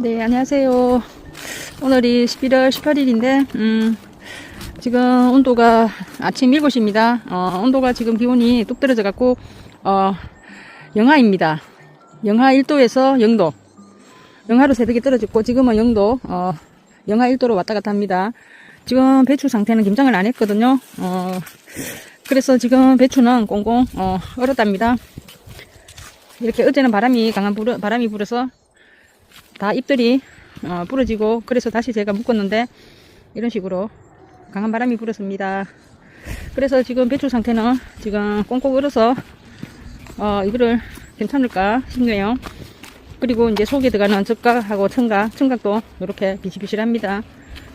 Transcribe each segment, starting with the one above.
네, 안녕하세요. 오늘이 11월 18일인데, 음, 지금 온도가 아침 7시입니다. 어, 온도가 지금 기온이 뚝 떨어져 갖고, 어, 영하입니다. 영하 1도에서 0도. 영하로 새벽에 떨어졌고, 지금은 0도, 어, 영하 1도로 왔다 갔다 합니다. 지금 배추 상태는 김장을 안 했거든요. 어, 그래서 지금 배추는 꽁꽁, 어, 얼었답니다. 이렇게 어제는 바람이, 강한 불, 바람이 불어서 다 잎들이 어, 부러지고 그래서 다시 제가 묶었는데 이런 식으로 강한 바람이 불었습니다. 그래서 지금 배추 상태는 지금 꽁꽁 얼어서 어, 이거를 괜찮을까 싶네요. 그리고 이제 속에 들어가는 젓각하고 청각, 청각도 이렇게 비실비실합니다.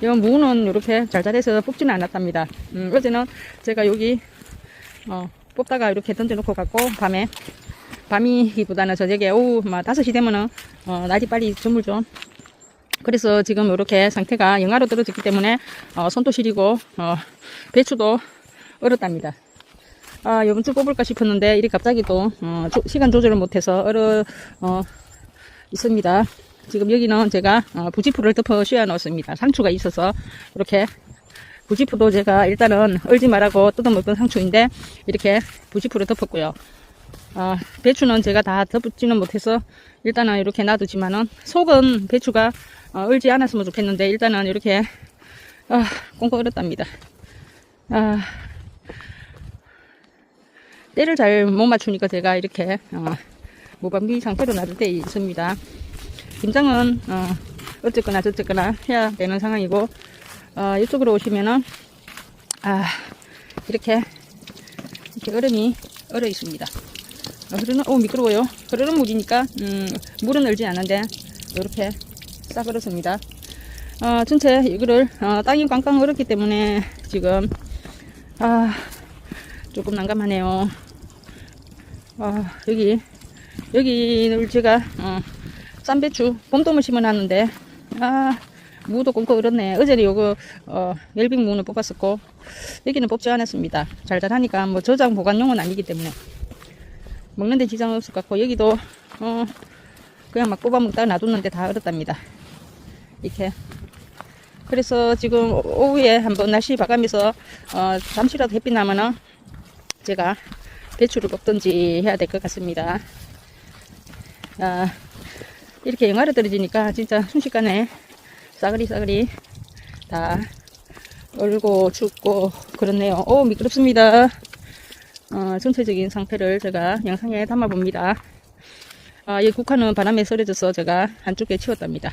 이 무는 이렇게 잘잘해서 뽑지는 않았답니다. 음, 어제는 제가 여기 어, 뽑다가 이렇게 던져놓고 갔고 밤에 밤이기보다는 저녁에 오후 막 5시 되면은 어, 날이 빨리 저물죠. 그래서 지금 이렇게 상태가 영하로 떨어졌기 때문에 어, 손도 시리고 어, 배추도 얼었답니다. 아, 이번 주 뽑을까 싶었는데 이리 갑자기 또 어, 조- 시간 조절을 못해서 얼어 어, 있습니다. 지금 여기는 제가 어, 부지푸를 덮어 씌워 놓습니다. 상추가 있어서 이렇게 부지푸도 제가 일단은 얼지 말라고 뜯어먹던 상추인데 이렇게 부지푸를 덮었고요. 아, 배추는 제가 다 덮지는 못해서 일단은 이렇게 놔두지만은 속은 배추가 어, 얼지 않았으면 좋겠는데 일단은 이렇게 아, 꽁꽁 얼었답니다. 아, 때를 잘 못 맞추니까 제가 이렇게 어, 무방비 상태로 놔둘 때 있습니다. 김장은 어, 어쨌거나 저쨌거나 해야 되는 상황이고 어, 이쪽으로 오시면은 아, 이렇게 이렇게 얼음이 얼어 있습니다. 어, 흐르는, 오, 미끄러워요. 흐르는 물이니까, 음, 물은 얼지 않은데, 이렇게 싹 얼었습니다. 어, 전체 이거를, 어, 땅이 꽝꽝 얼었기 때문에, 지금, 아, 조금 난감하네요. 아, 여기, 여기를 제가, 어, 쌈배추, 봄동을 심어놨는데, 아, 무도 꽁꽁 얼었네. 어제는 요거, 어, 멜빙 무는 뽑았었고, 여기는 뽑지 않았습니다. 잘잘하니까, 뭐, 저장 보관용은 아니기 때문에. 먹는데 지장 없을 것 같고 여기도 어 그냥 막 뽑아 먹다가 놔뒀는데 다 얼었답니다. 이렇게. 그래서 지금 오- 오후에 한번 날씨 봐가면서 어 잠시라도 햇빛 나면은 제가 배추를 뽑든지 해야 될 것 같습니다. 아 이렇게 영하로 떨어지니까 진짜 순식간에 싸그리 싸그리 다 얼고 춥고 그렇네요. 오 미끄럽습니다 어, 전체적인 상태를 제가 영상에 담아봅니다. 아, 이 국화는 바람에 쓰러져서 제가 한쪽에 치웠답니다.